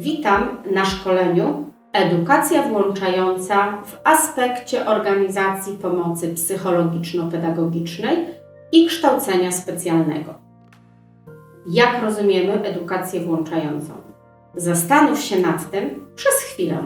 Witam na szkoleniu Edukacja włączająca w aspekcie organizacji pomocy psychologiczno-pedagogicznej i kształcenia specjalnego. Jak rozumiemy edukację włączającą? Zastanów się nad tym przez chwilę.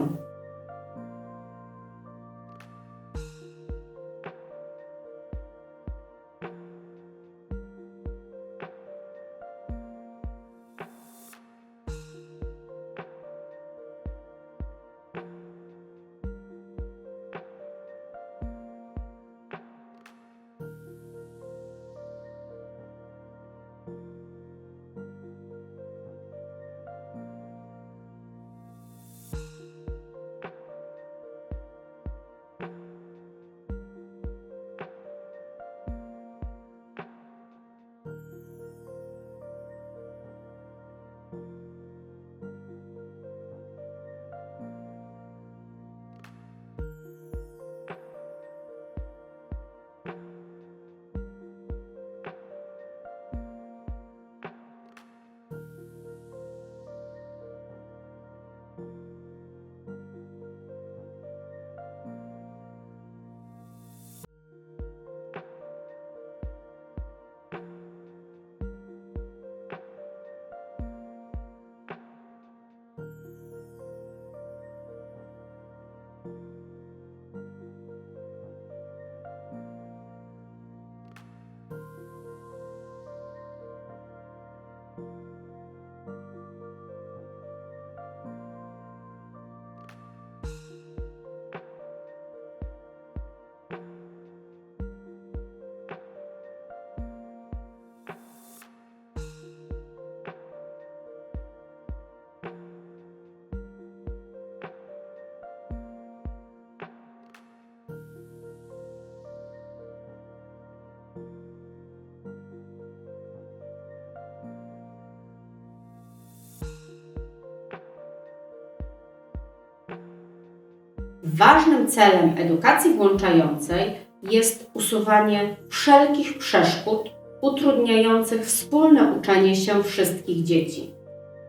Ważnym celem edukacji włączającej jest usuwanie wszelkich przeszkód utrudniających wspólne uczenie się wszystkich dzieci,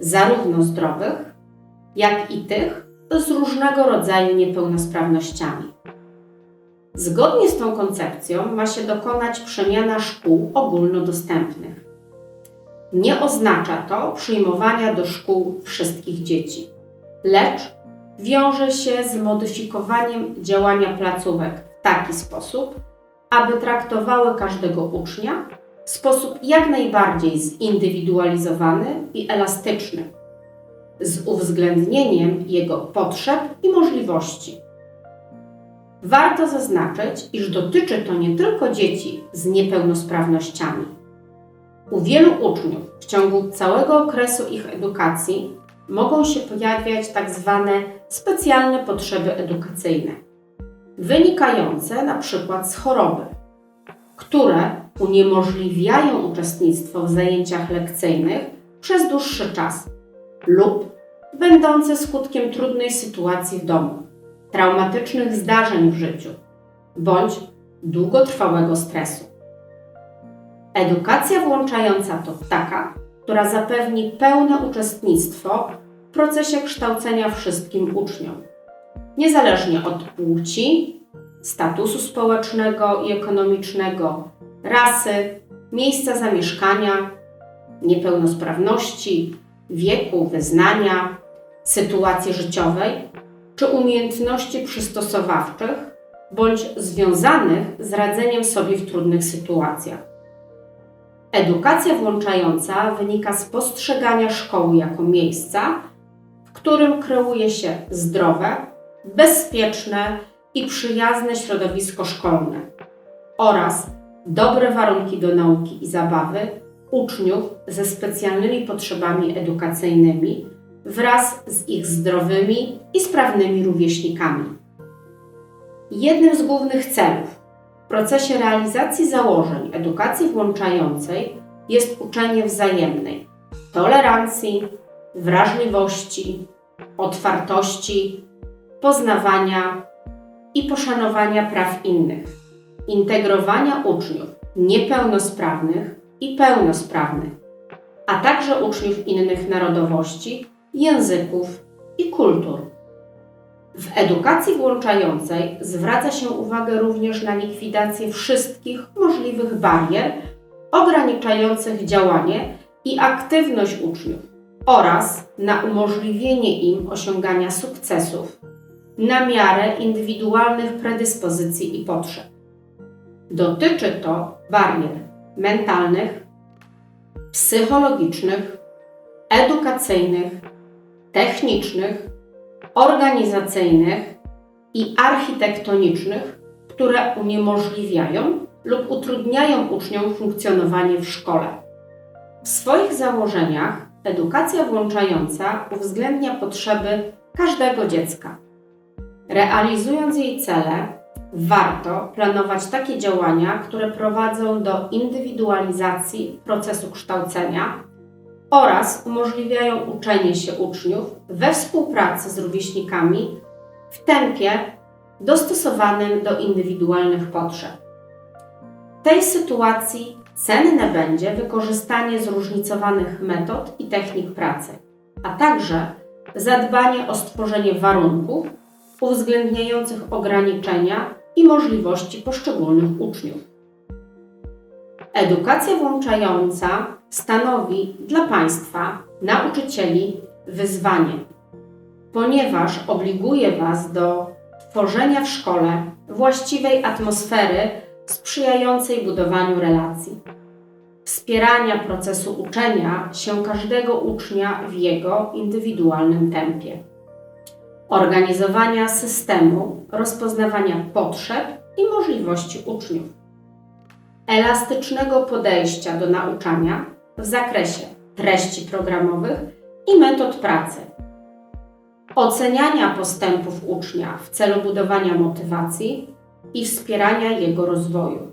zarówno zdrowych, jak i tych z różnego rodzaju niepełnosprawnościami. Zgodnie z tą koncepcją ma się dokonać przemiana szkół ogólnodostępnych. Nie oznacza to przyjmowania do szkół wszystkich dzieci, lecz wiąże się z modyfikowaniem działania placówek w taki sposób, aby traktowały każdego ucznia w sposób jak najbardziej zindywidualizowany i elastyczny, z uwzględnieniem jego potrzeb i możliwości. Warto zaznaczyć, iż dotyczy to nie tylko dzieci z niepełnosprawnościami. U wielu uczniów w ciągu całego okresu ich edukacji mogą się pojawiać tak zwane specjalne potrzeby edukacyjne, wynikające na przykład z choroby, które uniemożliwiają uczestnictwo w zajęciach lekcyjnych przez dłuższy czas lub będące skutkiem trudnej sytuacji w domu, traumatycznych zdarzeń w życiu bądź długotrwałego stresu. Edukacja włączająca to taka, która zapewni pełne uczestnictwo procesie kształcenia wszystkim uczniom, niezależnie od płci, statusu społecznego i ekonomicznego, rasy, miejsca zamieszkania, niepełnosprawności, wieku, wyznania, sytuacji życiowej czy umiejętności przystosowawczych bądź związanych z radzeniem sobie w trudnych sytuacjach. Edukacja włączająca wynika z postrzegania szkoły jako miejsca, którym kreuje się zdrowe, bezpieczne i przyjazne środowisko szkolne oraz dobre warunki do nauki i zabawy uczniów ze specjalnymi potrzebami edukacyjnymi wraz z ich zdrowymi i sprawnymi rówieśnikami. Jednym z głównych celów w procesie realizacji założeń edukacji włączającej jest uczenie wzajemnej tolerancji, wrażliwości, otwartości, poznawania i poszanowania praw innych, integrowania uczniów niepełnosprawnych i pełnosprawnych, a także uczniów innych narodowości języków i kultur. W edukacji włączającej zwraca się uwagę również na likwidację wszystkich możliwych barier ograniczających działanie i aktywność uczniów oraz na umożliwienie im osiągania sukcesów na miarę indywidualnych predyspozycji i potrzeb. Dotyczy to barier mentalnych, psychologicznych, edukacyjnych, technicznych, organizacyjnych i architektonicznych, które uniemożliwiają lub utrudniają uczniom funkcjonowanie w szkole. W swoich założeniach edukacja włączająca uwzględnia potrzeby każdego dziecka. Realizując jej cele, warto planować takie działania, które prowadzą do indywidualizacji procesu kształcenia oraz umożliwiają uczenie się uczniów we współpracy z rówieśnikami w tempie dostosowanym do indywidualnych potrzeb. W tej sytuacji cenne będzie wykorzystanie zróżnicowanych metod i technik pracy, a także zadbanie o stworzenie warunków uwzględniających ograniczenia i możliwości poszczególnych uczniów. Edukacja włączająca stanowi dla państwa, nauczycieli, wyzwanie, ponieważ obliguje Was do tworzenia w szkole właściwej atmosfery sprzyjającej budowaniu relacji, wspierania procesu uczenia się każdego ucznia w jego indywidualnym tempie, organizowania systemu rozpoznawania potrzeb i możliwości uczniów, elastycznego podejścia do nauczania w zakresie treści programowych i metod pracy, oceniania postępów ucznia w celu budowania motywacji i wspierania jego rozwoju,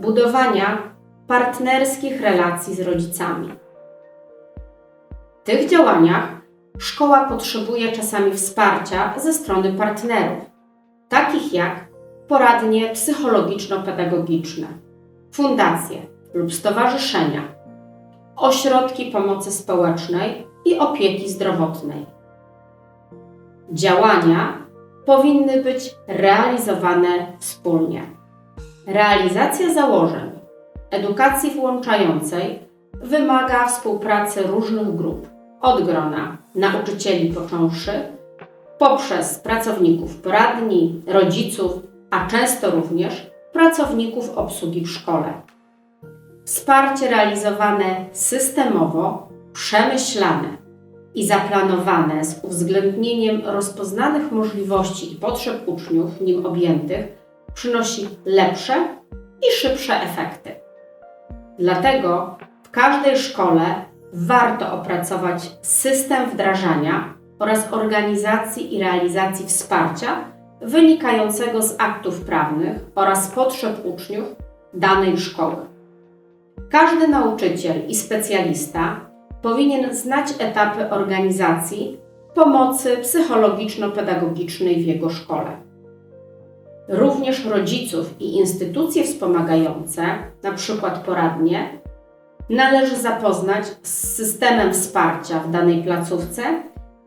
budowania partnerskich relacji z rodzicami. W tych działaniach szkoła potrzebuje czasami wsparcia ze strony partnerów, takich jak poradnie psychologiczno-pedagogiczne, fundacje lub stowarzyszenia, ośrodki pomocy społecznej i opieki zdrowotnej. Działania powinny być realizowane wspólnie. Realizacja założeń edukacji włączającej wymaga współpracy różnych grup, od grona nauczycieli począwszy, poprzez pracowników poradni, rodziców, a często również pracowników obsługi w szkole. Wsparcie realizowane systemowo, przemyślane i zaplanowane z uwzględnieniem rozpoznanych możliwości i potrzeb uczniów nim objętych przynosi lepsze i szybsze efekty. Dlatego w każdej szkole warto opracować system wdrażania oraz organizacji i realizacji wsparcia wynikającego z aktów prawnych oraz potrzeb uczniów danej szkoły. Każdy nauczyciel i specjalista powinien znać etapy organizacji pomocy psychologiczno-pedagogicznej w jego szkole. Również rodziców i instytucje wspomagające, np. poradnie, należy zapoznać z systemem wsparcia w danej placówce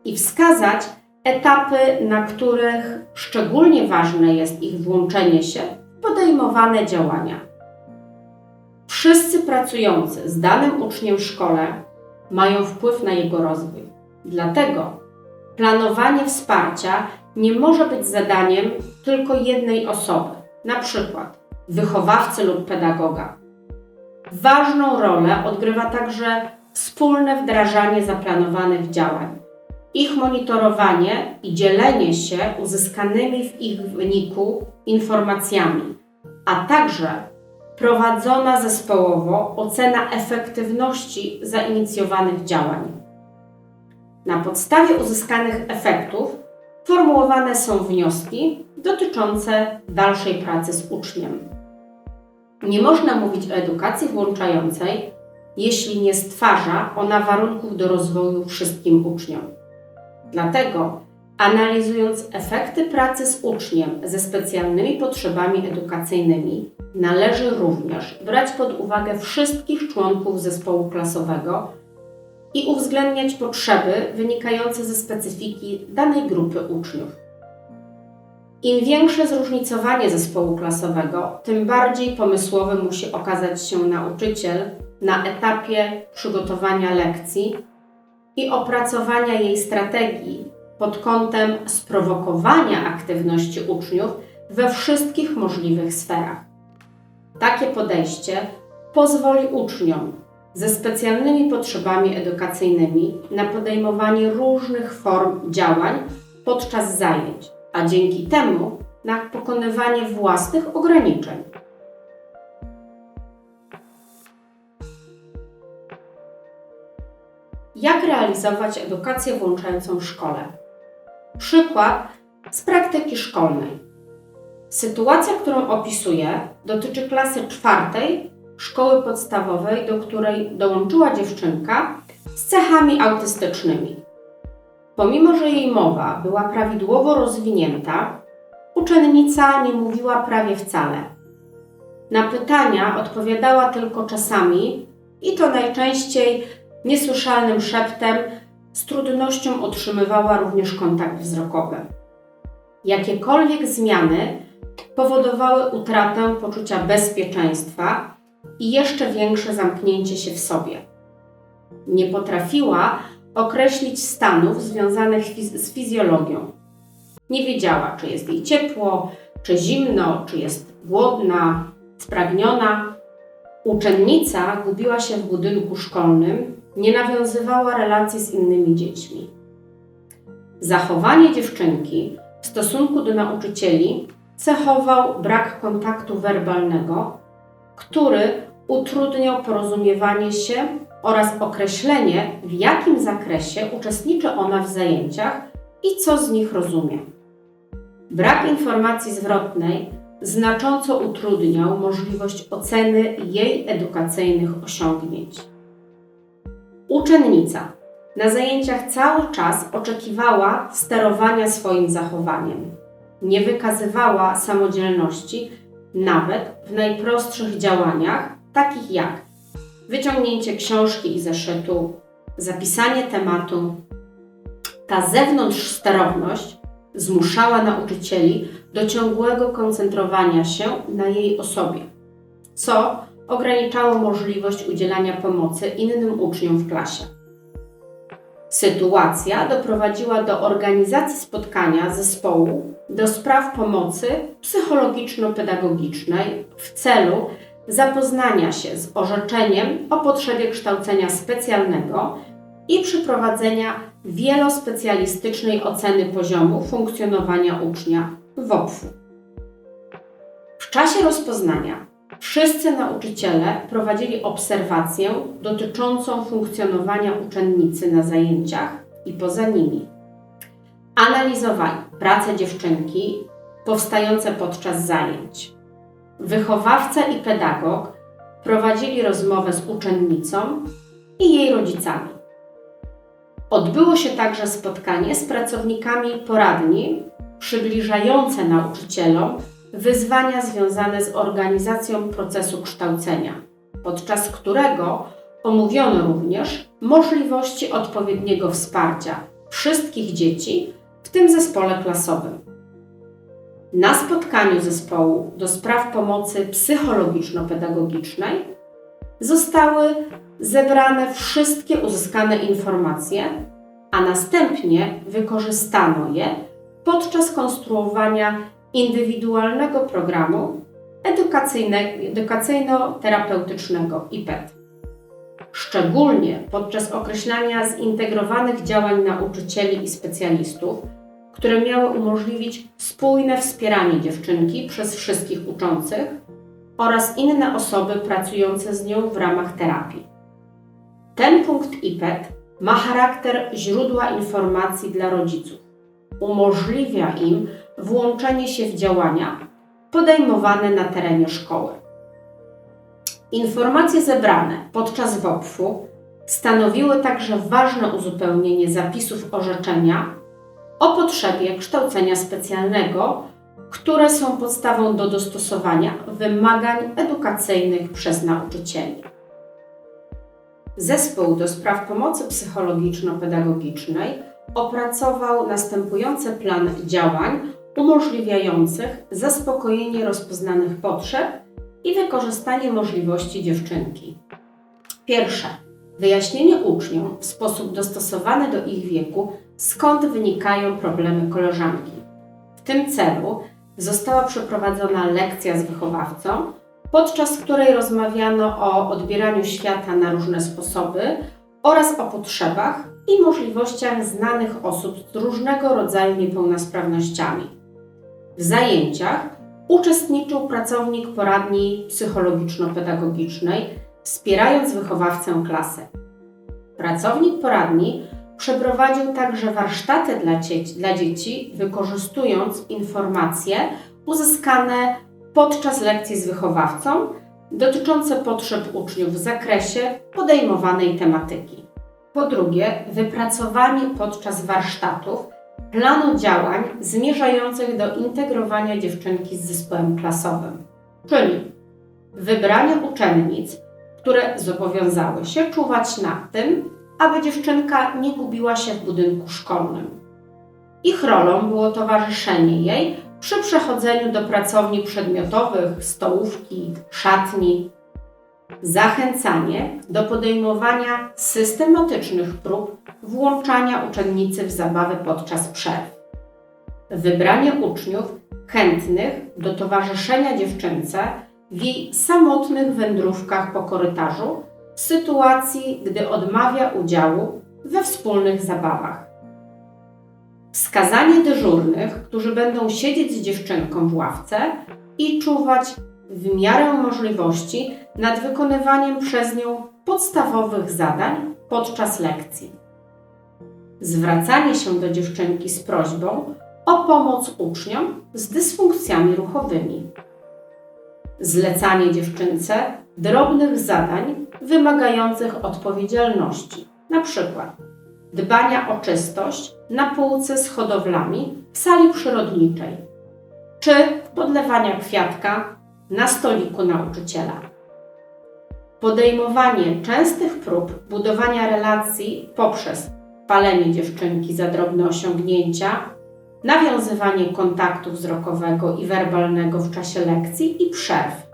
i wskazać etapy, na których szczególnie ważne jest ich włączenie się w podejmowane działania. Wszyscy pracujący z danym uczniem w szkole mają wpływ na jego rozwój. Dlatego planowanie wsparcia nie może być zadaniem tylko jednej osoby, na przykład wychowawcy lub pedagoga. Ważną rolę odgrywa także wspólne wdrażanie zaplanowanych działań, ich monitorowanie i dzielenie się uzyskanymi w ich wyniku informacjami, a także prowadzona zespołowo ocena efektywności zainicjowanych działań. Na podstawie uzyskanych efektów formułowane są wnioski dotyczące dalszej pracy z uczniem. Nie można mówić o edukacji włączającej, jeśli nie stwarza ona warunków do rozwoju wszystkim uczniom. Dlatego, analizując efekty pracy z uczniem ze specjalnymi potrzebami edukacyjnymi, należy również brać pod uwagę wszystkich członków zespołu klasowego i uwzględniać potrzeby wynikające ze specyfiki danej grupy uczniów. Im większe zróżnicowanie zespołu klasowego, tym bardziej pomysłowy musi okazać się nauczyciel na etapie przygotowania lekcji i opracowania jej strategii pod kątem sprowokowania aktywności uczniów we wszystkich możliwych sferach. Takie podejście pozwoli uczniom ze specjalnymi potrzebami edukacyjnymi na podejmowanie różnych form działań podczas zajęć, a dzięki temu na pokonywanie własnych ograniczeń. Jak realizować edukację włączającą w szkole? Przykład z praktyki szkolnej. Sytuacja, którą opisuję, dotyczy klasy czwartej szkoły podstawowej, do której dołączyła dziewczynka z cechami autystycznymi. Pomimo, że jej mowa była prawidłowo rozwinięta, uczennica nie mówiła prawie wcale. Na pytania odpowiadała tylko czasami i to najczęściej niesłyszalnym szeptem, z trudnością otrzymywała również kontakt wzrokowy. Jakiekolwiek zmiany powodowały utratę poczucia bezpieczeństwa i jeszcze większe zamknięcie się w sobie. Nie potrafiła określić stanów związanych z fizjologią. Nie wiedziała, czy jest jej ciepło, czy zimno, czy jest głodna, spragniona. Uczennica gubiła się w budynku szkolnym, nie nawiązywała relacji z innymi dziećmi. Zachowanie dziewczynki w stosunku do nauczycieli cechował brak kontaktu werbalnego, który utrudniał porozumiewanie się oraz określenie, w jakim zakresie uczestniczy ona w zajęciach i co z nich rozumie. Brak informacji zwrotnej znacząco utrudniał możliwość oceny jej edukacyjnych osiągnięć. Uczennica na zajęciach cały czas oczekiwała sterowania swoim zachowaniem. Nie wykazywała samodzielności nawet w najprostszych działaniach, takich jak wyciągnięcie książki i zeszytu, zapisanie tematu. Ta zewnątrz sterowność zmuszała nauczycieli do ciągłego koncentrowania się na jej osobie, co ograniczało możliwość udzielania pomocy innym uczniom w klasie. Sytuacja doprowadziła do organizacji spotkania zespołu do spraw pomocy psychologiczno-pedagogicznej w celu zapoznania się z orzeczeniem o potrzebie kształcenia specjalnego i przeprowadzenia wielospecjalistycznej oceny poziomu funkcjonowania ucznia WOPF-u. W czasie rozpoznania wszyscy nauczyciele prowadzili obserwację dotyczącą funkcjonowania uczennicy na zajęciach i poza nimi. Analizowali prace dziewczynki powstające podczas zajęć. Wychowawca i pedagog prowadzili rozmowę z uczennicą i jej rodzicami. Odbyło się także spotkanie z pracownikami poradni, przybliżające nauczycielom wyzwania związane z organizacją procesu kształcenia, podczas którego omówiono również możliwości odpowiedniego wsparcia wszystkich dzieci w tym zespole klasowym. Na spotkaniu zespołu do spraw pomocy psychologiczno-pedagogicznej zostały zebrane wszystkie uzyskane informacje, a następnie wykorzystano je podczas konstruowania indywidualnego programu edukacyjno-terapeutycznego IPET. Szczególnie podczas określania zintegrowanych działań nauczycieli i specjalistów, które miały umożliwić spójne wspieranie dziewczynki przez wszystkich uczących oraz inne osoby pracujące z nią w ramach terapii. Ten punkt IPET ma charakter źródła informacji dla rodziców. Umożliwia im włączenie się w działania podejmowane na terenie szkoły. Informacje zebrane podczas WOPF-u stanowiły także ważne uzupełnienie zapisów orzeczenia o potrzebie kształcenia specjalnego, które są podstawą do dostosowania wymagań edukacyjnych przez nauczycieli. Zespół do spraw pomocy psychologiczno-pedagogicznej opracował następujący plan działań umożliwiających zaspokojenie rozpoznanych potrzeb i wykorzystanie możliwości dziewczynki. Pierwsze. Wyjaśnienie uczniom w sposób dostosowany do ich wieku, skąd wynikają problemy koleżanki. W tym celu została przeprowadzona lekcja z wychowawcą, podczas której rozmawiano o odbieraniu świata na różne sposoby oraz o potrzebach i możliwościach znanych osób z różnego rodzaju niepełnosprawnościami. W zajęciach uczestniczył pracownik poradni psychologiczno-pedagogicznej, wspierając wychowawcę klasy. Pracownik poradni przeprowadził także warsztaty dla, dzieci, dla dzieci, wykorzystując informacje uzyskane podczas lekcji z wychowawcą dotyczące potrzeb uczniów w zakresie podejmowanej tematyki. Po drugie, wypracowanie podczas warsztatów planu działań zmierzających do integrowania dziewczynki z zespołem klasowym, czyli wybranie uczennic, które zobowiązały się czuwać nad tym, aby dziewczynka nie gubiła się w budynku szkolnym. Ich rolą było towarzyszenie jej przy przechodzeniu do pracowni przedmiotowych, stołówki, szatni, zachęcanie do podejmowania systematycznych prób włączania uczennicy w zabawy podczas przerw, wybranie uczniów chętnych do towarzyszenia dziewczynce w jej samotnych wędrówkach po korytarzu w sytuacji, gdy odmawia udziału we wspólnych zabawach. Wskazanie dyżurnych, którzy będą siedzieć z dziewczynką w ławce i czuwać w miarę możliwości nad wykonywaniem przez nią podstawowych zadań podczas lekcji. Zwracanie się do dziewczynki z prośbą o pomoc uczniom z dysfunkcjami ruchowymi. Zlecanie dziewczynce drobnych zadań wymagających odpowiedzialności, np. dbania o czystość na półce z hodowlami w sali przyrodniczej, czy podlewania kwiatka na stoliku nauczyciela. Podejmowanie częstych prób budowania relacji poprzez palenie dziewczynki za drobne osiągnięcia, nawiązywanie kontaktu wzrokowego i werbalnego w czasie lekcji i przerw,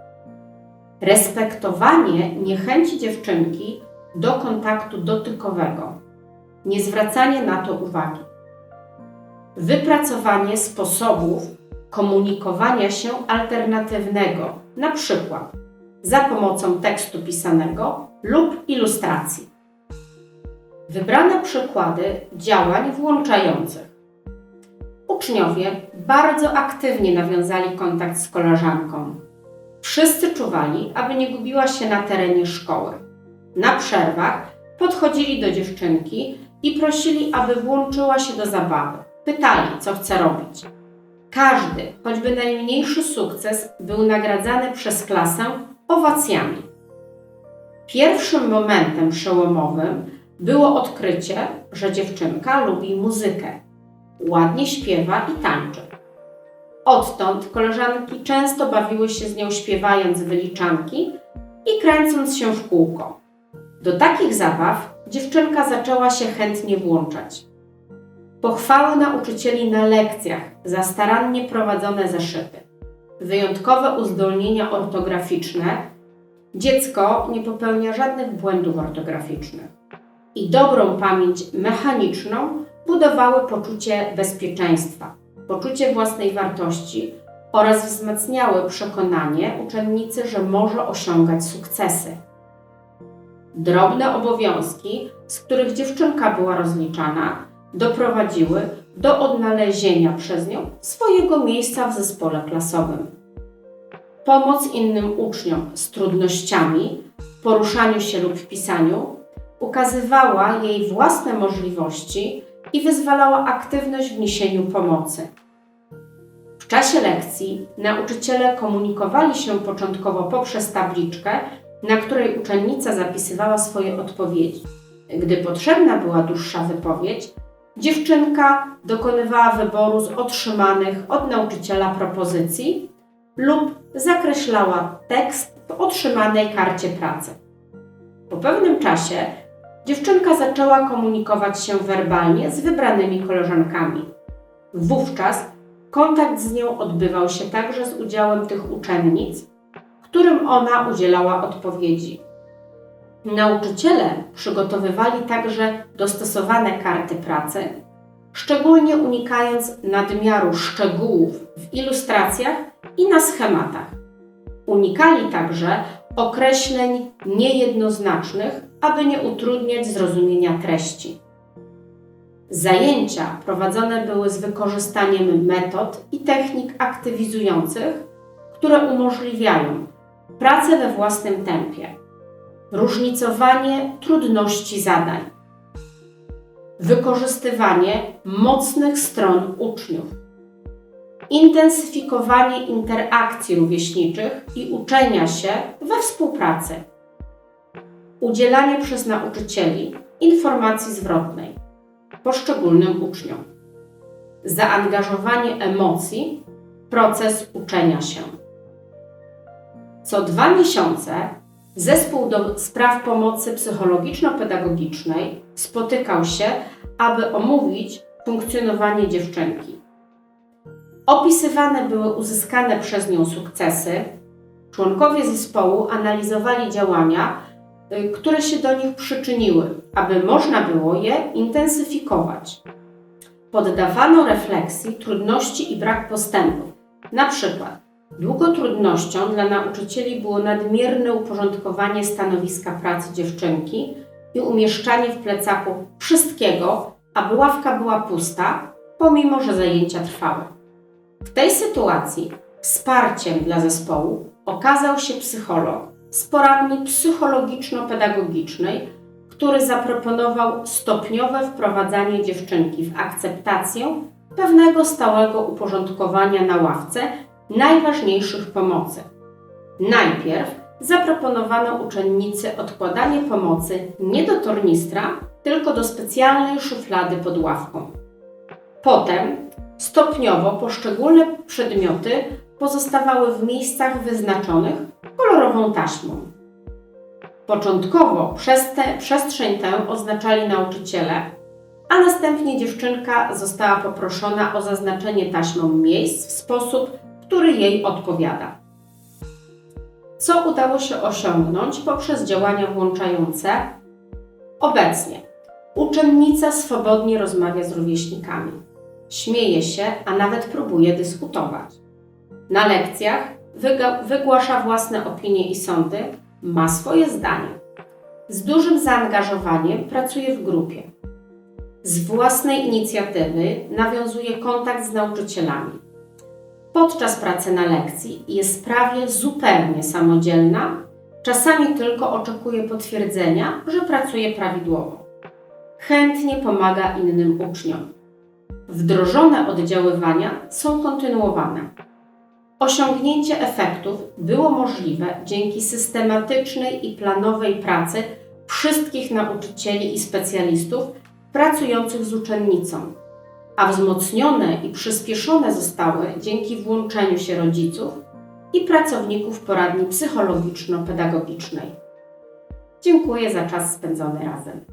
respektowanie niechęci dziewczynki do kontaktu dotykowego, nie zwracanie na to uwagi, wypracowanie sposobów komunikowania się alternatywnego, na przykład za pomocą tekstu pisanego lub ilustracji. Wybrane przykłady działań włączających. Uczniowie bardzo aktywnie nawiązali kontakt z koleżanką. Wszyscy czuwali, aby nie gubiła się na terenie szkoły. Na przerwach podchodzili do dziewczynki i prosili, aby włączyła się do zabawy. Pytali, co chce robić. Każdy, choćby najmniejszy sukces, był nagradzany przez klasę owacjami. Pierwszym momentem przełomowym było odkrycie, że dziewczynka lubi muzykę. Ładnie śpiewa i tańczy. Odtąd koleżanki często bawiły się z nią śpiewając wyliczanki i kręcąc się w kółko. Do takich zabaw dziewczynka zaczęła się chętnie włączać. Pochwały nauczycieli na lekcjach za starannie prowadzone zeszyty, wyjątkowe uzdolnienia ortograficzne, dziecko nie popełnia żadnych błędów ortograficznych. I dobrą pamięć mechaniczną budowały poczucie bezpieczeństwa, poczucie własnej wartości oraz wzmacniały przekonanie uczennicy, że może osiągać sukcesy. Drobne obowiązki, z których dziewczynka była rozliczana, doprowadziły do odnalezienia przez nią swojego miejsca w zespole klasowym. Pomoc innym uczniom z trudnościami w poruszaniu się lub w pisaniu ukazywała jej własne możliwości i wyzwalała aktywność w niesieniu pomocy. W czasie lekcji nauczyciele komunikowali się początkowo poprzez tabliczkę, na której uczennica zapisywała swoje odpowiedzi. Gdy potrzebna była dłuższa wypowiedź, dziewczynka dokonywała wyboru z otrzymanych od nauczyciela propozycji lub zakreślała tekst w otrzymanej karcie pracy. Po pewnym czasie dziewczynka zaczęła komunikować się werbalnie z wybranymi koleżankami. Wówczas kontakt z nią odbywał się także z udziałem tych uczennic, którym ona udzielała odpowiedzi. Nauczyciele przygotowywali także dostosowane karty pracy, szczególnie unikając nadmiaru szczegółów w ilustracjach i na schematach. Unikali także określeń niejednoznacznych, aby nie utrudniać zrozumienia treści. Zajęcia prowadzone były z wykorzystaniem metod i technik aktywizujących, które umożliwiają pracę we własnym tempie, różnicowanie trudności zadań, wykorzystywanie mocnych stron uczniów, intensyfikowanie interakcji rówieśniczych i uczenia się we współpracy, udzielanie przez nauczycieli informacji zwrotnej poszczególnym uczniom, zaangażowanie emocji proces uczenia się. Co dwa miesiące zespół do spraw pomocy psychologiczno-pedagogicznej spotykał się, aby omówić funkcjonowanie dziewczynki. Opisywane były uzyskane przez nią sukcesy. Członkowie zespołu analizowali działania, y, które się do nich przyczyniły, aby można było je intensyfikować. Poddawano refleksji trudności i brak postępów. Na przykład, długą trudnością dla nauczycieli było nadmierne uporządkowanie stanowiska pracy dziewczynki i umieszczanie w plecaku wszystkiego, aby ławka była pusta, pomimo że zajęcia trwały. W tej sytuacji wsparciem dla zespołu okazał się psycholog z poradni psychologiczno-pedagogicznej, który zaproponował stopniowe wprowadzanie dziewczynki w akceptację pewnego stałego uporządkowania na ławce najważniejszych pomocy. Najpierw zaproponowano uczennicy odkładanie pomocy nie do tornistra, tylko do specjalnej szuflady pod ławką. Potem stopniowo poszczególne przedmioty pozostawały w miejscach wyznaczonych kolorową taśmą. Początkowo przez tę przestrzeń tę oznaczali nauczyciele, a następnie dziewczynka została poproszona o zaznaczenie taśmą miejsc w sposób, który jej odpowiada. Co udało się osiągnąć poprzez działania włączające? Obecnie uczennica swobodnie rozmawia z rówieśnikami, śmieje się, a nawet próbuje dyskutować. Na lekcjach wygłasza własne opinie i sądy, ma swoje zdanie. Z dużym zaangażowaniem pracuje w grupie. Z własnej inicjatywy nawiązuje kontakt z nauczycielami. Podczas pracy na lekcji jest prawie zupełnie samodzielna, czasami tylko oczekuje potwierdzenia, że pracuje prawidłowo. Chętnie pomaga innym uczniom. Wdrożone oddziaływania są kontynuowane. Osiągnięcie efektów było możliwe dzięki systematycznej i planowej pracy wszystkich nauczycieli i specjalistów pracujących z uczennicą, a wzmocnione i przyspieszone zostały dzięki włączeniu się rodziców i pracowników poradni psychologiczno-pedagogicznej. Dziękuję za czas spędzony razem.